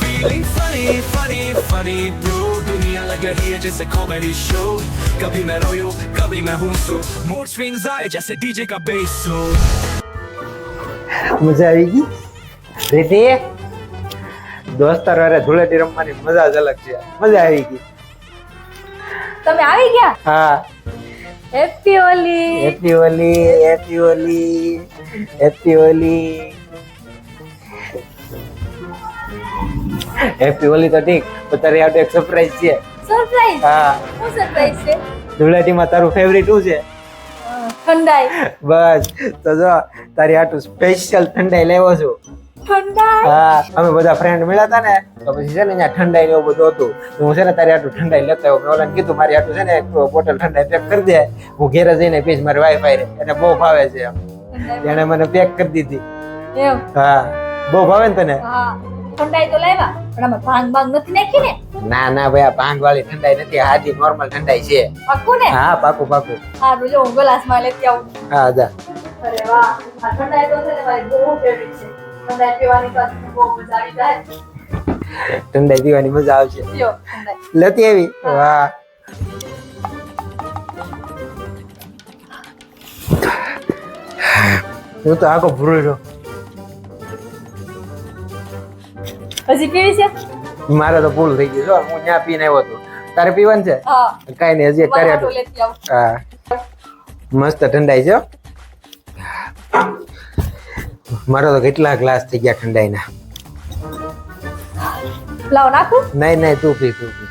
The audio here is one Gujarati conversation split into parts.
Feeling funny, funny, funny bro दुनिया लग रही है जैसे कॉमेडी शो कभी मैं रोयो कभी मैं हूँ मूड स्विंग्स आए जैसे डीजे का बेस हो મજા આવી ગઈ રીતિ દોસ્તાર વારે ધૂળેટી રમવાની મજા જ અલગ છે મજા આવી ગઈ તમે આવી ગયા હા happy Holi happy Holi happy Holi happy Holi happy Holi તો ઠીક પણ તારી આ એક સરપ્રાઈઝ છે. સરપ્રાઈઝ હા. શું સરપ્રાઈઝ છે? ધૂળેટીમાં તારું ફેવરિટ શું છે? ઠંડાઈ. બસ તો જો તારી આટલું સ્પેશિયલ ઠંડાઈ લેવો છું. ઠંડાઈ? હા અમે બધા ફ્રેન્ડ મળ્યા હતા ને તો પછી છે ને અહીંયા ઠંડાઈ ને એવું બધું હતું. તો હું છે ને તારી આટલું ઠંડાઈ લેતા આવ્યો મેં ઓલાને કીધું મારી આટલું છે ને એક બોટલ ઠંડાઈ પેક કરી દે. હું ઘેરે જઈને પીશ મારી વાઈફાઈ રે એને બહુ ભાવે છે એમ. એને મને પેક કરી દીધી. હા. બહુ ભાવે ને તને? હા. ઠંડાઈ તો લાવ્યા પણ આમાં ભાંગ ભાંગ નથી નાખી ને? ના ના ભાઈ આ ભાંગ વાળી ઠંડાઈ નથી હાજી નોર્મલ ઠંડાઈ છે. પાકું ને? હા પાકું પાકું સારું જો હું ગ્લાસમાં લેતી આવું. હા જા. અરે વાહ આ ઠંડાઈ તો છે ને મારી બહુ ફેવરિટ છે. ઠંડાઈ પીવાની તો બહુ મજા આવી જાય. ઠંડાઈ પીવાની મજા આવશે. લતી આવી? વાહ. હું તો આખો ભૂરો રહ્યો. હજી પીવી છે? મારે તો ભૂલ થઈ ગઈ જો હું. ત્યાં પીને આવ્યો હતો તારે પીવાનું છે? હા. કઈ નહીં હજી આવું. હા. મસ્ત ઠંડાઈ છે હો. મારો તો કેટલા ગ્લાસ થઈ ગયા ઠંડાઈના? લાવ નાખું? નહીં નહીં તું પી તું પી.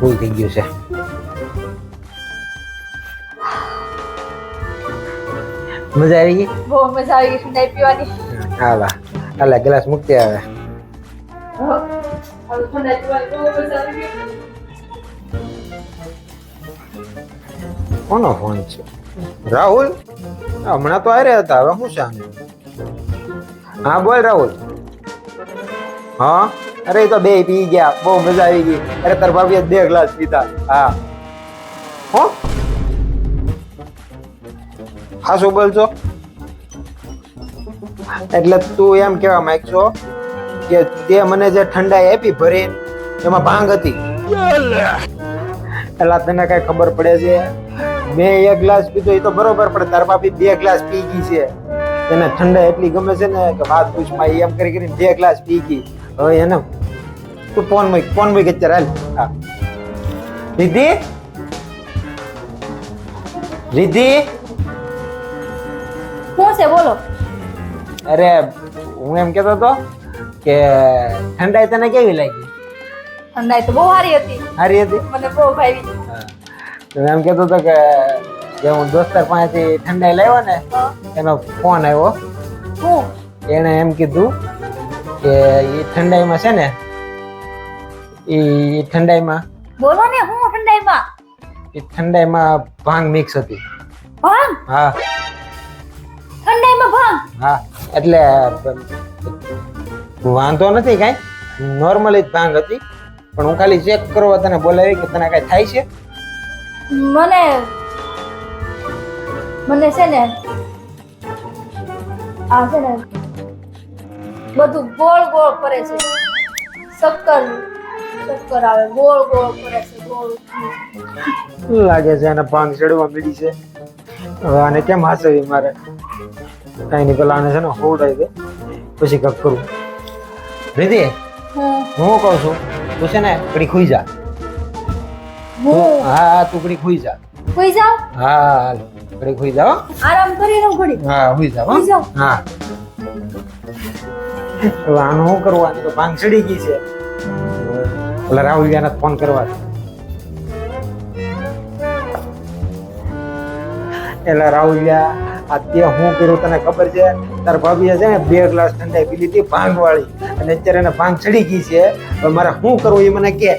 ભૂલ થઈ ગયું છે. મજા આવી ગઈ? બહુ મજા આવી ગઈ ઠંડાઈ પીવાની. હા વાહ. હાલે ગ્લાસ મૂકતી આવે કોનો ફોન છે રાહુલ હમણાં તો આરે હતા હવે શું શાન હા બોલ રાહુલ હા અરે તો બે પી ગયા બહુ મજા આવી ગઈ અરે તાર ભાભી બે ગ્લાસ પીધા હા હો હા શું બોલશો એટલે તું એમ કહેવા માંગશો કે તે મને જે ઠંડાઈ આપી ભરી એમાં ભાંગ હતી. એટલે તને કઈ ખબર પડે છે? મેં એક ગ્લાસ પીધો, એ તો બરોબર, પણ તાર બાપી બે ગ્લાસ પી ગઈ છે. એને ઠંડા એટલી ગમે છે ને કે વાત પૂછમાં એમ કરી કરીને બે ગ્લાસ પી ગઈ. હવે એને તું ફોન મૂક ફોન મૂક અત્યારે, હાલ. હા. રિદ્ધિ? રિદ્ધિ? શું છે? બોલો. અરે હું એમ કહેતો હતો કે ઠંડાઈ તને કેવી લાગી? ઠંડાઈ તો બહુ સારી હતી. સારી હતી? મને બહુ ભાવી. તો એમ કહેતો હતો કે જે હું દોસ્તાર પાસેથી ઠંડાઈ લાવ્યો ને એનો ફોન આવ્યો. હું? એણે એમ કીધું કે એ ઠંડાઈમાં છે ને એ ઠંડાઈમાં બોલો ને હું ઠંડાઈમાં? એ ઠંડાઈમાં ભાંગ મિક્સ હતી. ભાંગ? હા. ઠંડાઈમાં ભાંગ? હા. એટલે વાંધો નથી કાંઈ. નોર્મલી જ ભાંગ હતી. પણ હું ખાલી ચેક કરવા તને બોલાવી કે તને કાંઈ થાય છે? મને મને છે ને આ છે ને બધું ગોળ ગોળ કરે છે. શક્કર શક્કર આવે ગોળ ગોળ કરે છે ગોળ લાગે છે એને ભાંગ ચડવા મળી છે? અને કેમ હાસવી મારે? કાંઈ નહીં પેલા આને છે ને હોવડાવી દે પછી કંઈક કરું. રીતિ હું કહું છું તું છે ને કડી ખુઈ જા. હું? તું કડી ખુઈ જા. ખુઈ જાવ હા હાલ કડી ખુઈ જા આરામ કરી લઉં ઘડી હા ખુઈ જા હો. હુઈ હા. હવે આનું શું કરવું? આની તો ભાંગ ચડી ગઈ છે. એટલે રાહુલ વ્યાને ફોન કરવા એટલે એલા રાહુલિયા આ તે હું કર્યું તને ખબર છે? તાર ભાભીએ છે ને બે ગ્લાસ ઠંડાઈ પી લીધી ભાંગ વાળી અને અત્યારે એને ભાંગ ચડી ગઈ છે. મારે શું કરવું એ મને કે.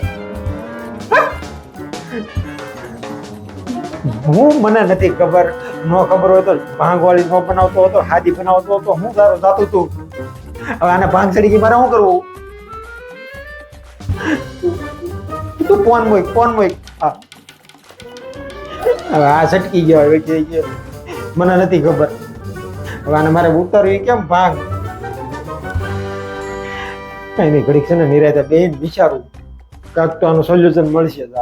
હું મને નથી ખબર. નો ખબર હોય તો ભાંગ વાળી નો બનાવતો હતો હાદી બનાવતો હતો હું તારું જાતું તું. હવે આને ભાંગ ચડી ગઈ, મારે શું કરવું? તું ફોન મૂક ફોન મૂક. હા. આ છટકી ગયો, હવે મને નથી ખબર. હવે આને મારે ઉતરવી કેમ ભાગ? કઈ નહીં ઘડીક છે ને નિરાતે બેન વિચારું. કાંક તો આનું સોલ્યુશન મળશે જ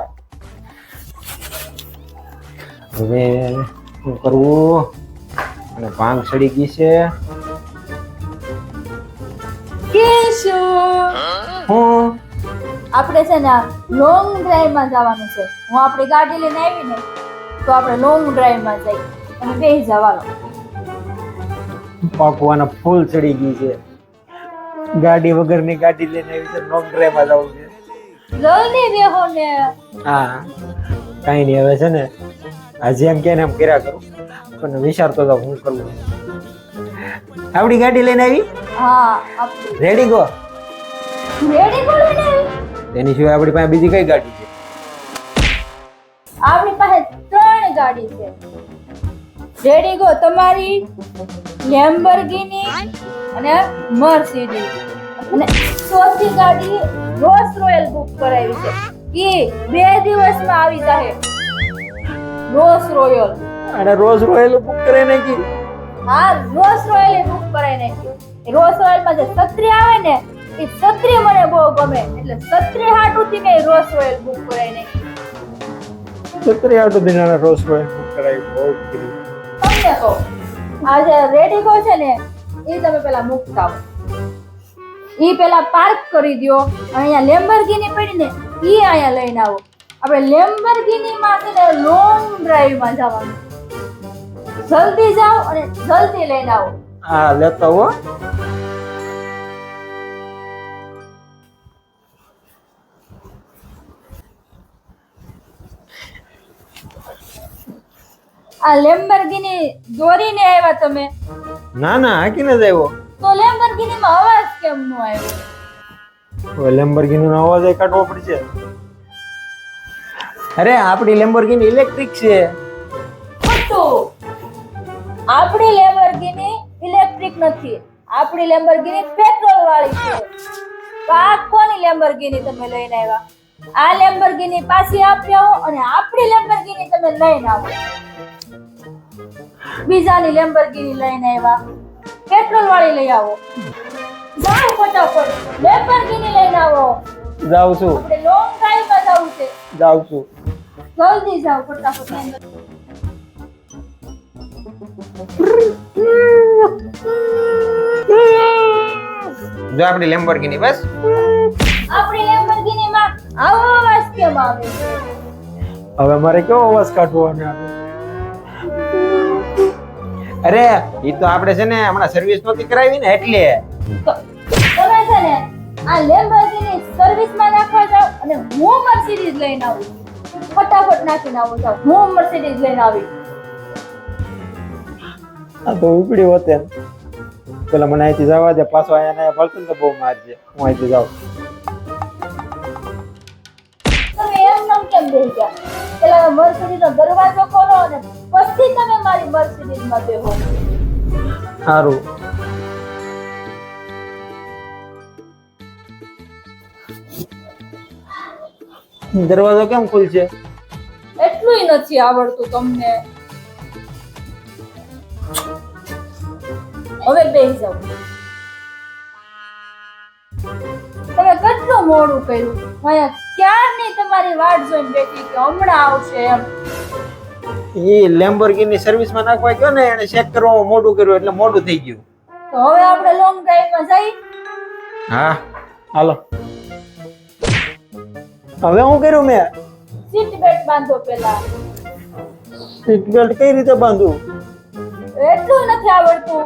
હવે શું કરવું અને ભાંગ સડી ગઈ છે. કેશો! હું? આપણે છે ને લોંગ ડ્રાઈવમાં જવાનું છે. હું આપણી ગાડી લઈને આવીને તો આપણે લોંગ ડ્રાઈવમાં જઈ બે જવાનો પાકવાના ફૂલ ચડી ગઈ છે. ગાડી વગરની ગાડી લઈને આવી છે લોંગ ડ્રાઈવમાં જવું છે. જલ્દી બેહો ને હા કાંઈ નહીં હવે છે ને આજે એમ કે ને એમ કર્યા કરું. પણ વિચારતો તો હું કરું. આપણી ગાડી લઈને આવી? હા રેડી ગો રેડી ગો લઈને આવી? તેની સિવાય આપણી પાસે બીજી કઈ ગાડી છે? આપણી પાસે ત્રણ ગાડી છે. રેડી ગો તમારી લેમ્બોર્ગિની અને મર્સિડીઝ અને ચોથી ગાડી રોલ્સ રોયલ બુક કરાવી છે. ઈ બે દિવસમાં આવી જાય રોલ્સ રોયલ અને રોલ્સ રોયલ બુક કરી નાખી. હા રોલ્સ રોયલ બુક કરાવી નાખ્યું. રોલ્સ રોયલમાં જે સત્રી આવે ને એ છત્રી મને બહુ ગમે. એટલે છત્રી હાટુથી મેં રોલ્સ રોયલ બુક કરાવી નાખી. સત્તરી આટો દિનાના રોલ્સ રોયલ બુક કરાવી. બહુ તમને આ જે રેડી છે ને એ તમે પેલા મૂકતા હો. એ પેલા પાર્ક કરી દો અહીંયા લેમ્બરગીની પડી ને એ અહીંયા લઈને આવો. આપણે લેમ્બરગીની માં છે ને લોંગ ડ્રાઈવમાં જવાનું. જલ્દી જાઓ અને જલ્દી લઈને આવો. હા લેતો હો. આ લેમ્બર્ગિની દોરીને આવ્યા તમે? ના ના હાકીને જ આવ્યો. તો લેમ્બર્ગિની માં અવાજ કેમ નો આવ્યો? હવે લેમ્બોર્ગિની નો અવાજ એ કાઢવો પડશે. અરે આપણી લેમ્બોર્ગિની ઇલેક્ટ્રિક છે. ખોટું. આપણી લેમ્બોર્ગિની ઇલેક્ટ્રિક નથી. આપણી લેમ્બોર્ગિની પેટ્રોલ વાળી છે. તો આ કોની લેમ્બોર્ગિની તમે લઈને આવ્યા? આ લેમ્બોર્ગિની પાછી આપી આવો અને આપણી લેમ્બોર્ગિની તમે લઈને આવો. બીજાની લેમ્બરગીની લઈને આવ્યા. પેટ્રોલ વાળી લઈ આવો. જાઓ ફટાફટ. લેમ્બોર્ગિની લઈને આવો. જાઉં છું. આપણે લોંગ ડ્રાઈવમાં જવું છે. જાઉં છું. જલ્દી જાઓ ફટાફટ. જો આપણી લેમ્બોર્ગિની બસ. આપણી લેમ્બોર્ગિની માં આવો અવાજ કેમ આવે? હવે મારે કેવો અવાજ કાઢવો અને આનો? અરે એ તો આપણે છે ને હમણાં સર્વિસ નહોતી કરાવી ને એટલે. તમે છે ને આ લેમ્બર્ગિની સર્વિસમાં નાખવા જાવ અને હું મર્સિડીઝ લઈને આવું. ફટાફટ નાખીને આવું જાવ હું મર્સિડીઝ લઈને આવી. આ તો ઉપડી હોતે. પેલા મને અહીંથી જવા દે પાછો અહીંયા ને મળતું ને તો બહુ મારજે. હું અહીંથી જાઉં. તમે એમ નામ કેમ બેસી ગયા? પેલા મર્સિડીઝ નો દરવાજો ખોલો અને પછી તમે મારી મર્સિડીઝમાં બેહો સારું દરવાજો કેમ ખુલશે? એટલું નથી આવડતું તમને. હવે બેસી જાઓ. તમે કેટલું મોડું કર્યું? અહીંયા ક્યારની તમારી વાટ જોઈને બેઠી કે હમણાં આવશે એમ? એ લેમ્બોર્ગિની સર્વિસમાં નાખવા ગયો ને એને ચેક કરવામાં મોડું કર્યું એટલે મોડું થઈ ગયું. તો હવે આપણે લોંગ ડ્રાઈવમાં જઈ. હા. હાલો. હવે હું કર્યું મેં? સીટ બેલ્ટ બાંધો પેલા સીટ બેલ્ટ કઈ રીતે બાંધું? એટલું નથી આવડતું.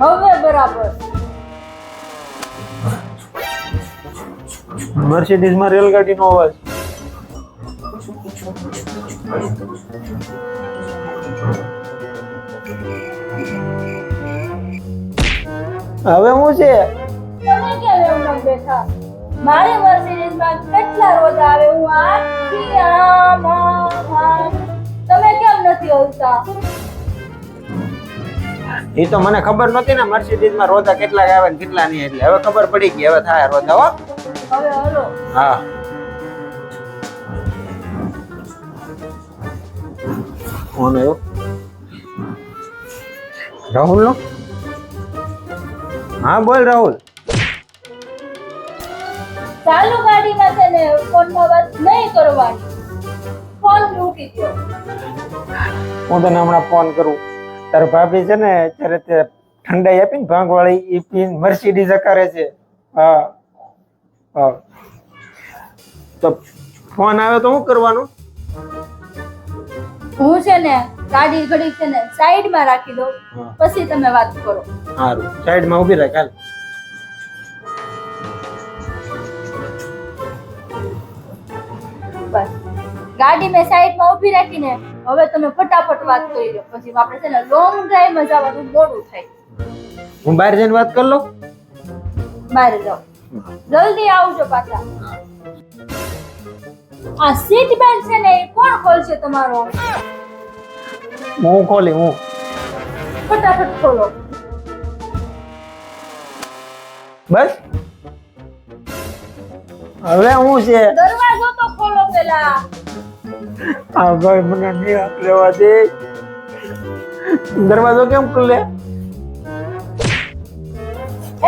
હવે બરાબર. મર્સિડીઝમાં રેલગાડીનો અવાજ. હવે હું છે? તમે કેમ એમ બેઠા? મર્સિડીઝમાં કેટલા રોજ આવે? હું આખી આમ તમે કેમ નથી આવતા એ તો મને ખબર નહોતી ને મર્સિડીઝમાં રોજા કેટલા આવે ને કેટલા નહીં એટલે. હવે ખબર પડી ગઈ હવે થાય રોજા હો. હવે હલો. હા. ફોન આવ્યો રાહુલ નો? હા બોલ રાહુલ. ચાલુ ગાડીમાં છે ને ફોનમાં વાત નહીં કરવાની. ફોન મૂકી દો હું તને હમણાં ફોન કરું. તારા ભાભી છે ને અત્યારે તે ઠંડાઈ આપી ને ભાંગ વાળી એ પીન મર્સિડીઝ કરે છે. હા હા. તો ફોન આવે તો શું કરવાનું? હું છે ને ગાડી ઘડી છે ને સાઈડમાં રાખી દઉં પછી તમે વાત કરો. સારું સાઈડમાં ઊભી રાખ હાલ. બસ. ગાડી મેં સાઈડમાં ઊભી રાખીને હવે તમે ફટાફટ વાત કરી લો. પછી આપણે છે ને લોંગ ડ્રાઈવમાં જવાનું મોડું થાય. હું બહાર જઈને વાત કરી લઉં? બહાર જાઓ. જલ્દી આવજો પાછા. આ સીટ બેલ્ટ છે ને એ કોણ ખોલશે તમારો? હું ખોલી હું. ફટાફટ ખોલો. બસ? હવે હું છે? દરવાજો તો ખોલો પેલા. આ ભાઈ મને નહીં લેવા દે. દરવાજો કેમ ખુલે?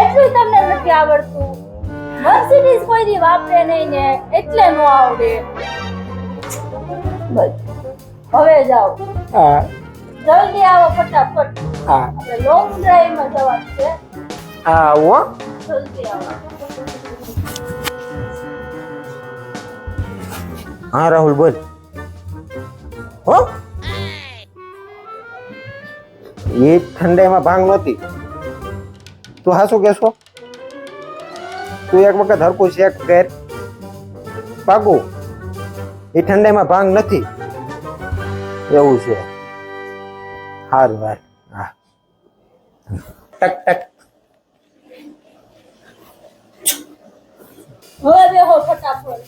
એટલું તમને નથી આવડતું. મર્સિડીઝ કોઈ દી વાપરે નહીં ને એટલે નો આવડે. બસ. હવે જાઓ. હા. જલ્દી આવો ફટાફટ. હા. આપણે લોંગ ડ્રાઈવમાં જવાનું છે. હા હો જલ્દી આવો. હા રાહુલ બોલ. હો? એ ઠંડાઈમાં ભાંગ નહોતી. તું હા શું કહેશો તું એક વખત હરકું ચેક કર. પાકું. એ ઠંડાઈમાં ભાંગ નથી. એવું છે. સારું વાર હા. ટક ટક. હવે બેહો ફટાફટ.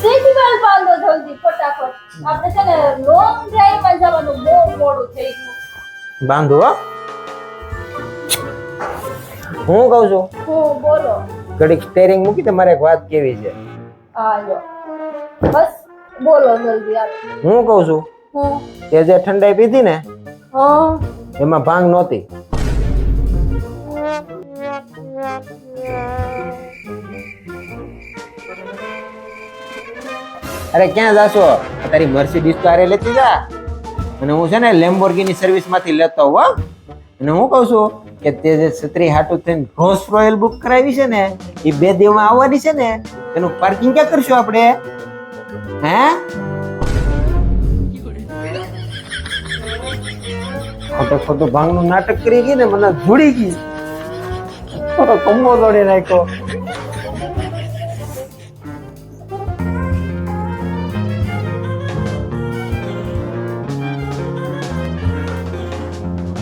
સીટ બાંધો જલ્દી ફટાફટ. આપણે છે ને લોંગ ડ્રાઈવમાં જવાનું બહુ મોડું થઈ ગયું. બાંધો હો કહું છું? હું બોલો. ઘડીક સ્ટેરિંગ મૂકી તમારે મારે એક વાત કેવી છે? હા બસ બોલો જલ્દી આપ. હું કહું છું? હું. કે જે ઠંડાઈ પીધી ને હા. એમાં ભાંગ નહોતી. અરે ક્યાં જાશો? તારી મર્સિડીઝ તો આરે લેતી જા. અને હું છે ને લેમ્બોર્ગીની સર્વિસમાંથી લેતો હોઉં હો. અને હું કહું છું કે તે જે છત્રી હાટું થઈને રોલ્સ રોયલ બુક કરાવી છે ને, એ બે દેવમાં આવવાની છે ને, એનું પાર્કિંગ ક્યાં કરશું આપણે? હે? ખોટો ખોટું ભાંગનું નાટક કરી ગઈ ને, મને જોડી ગઈ. કમ્બો દોડી નાખ્યો.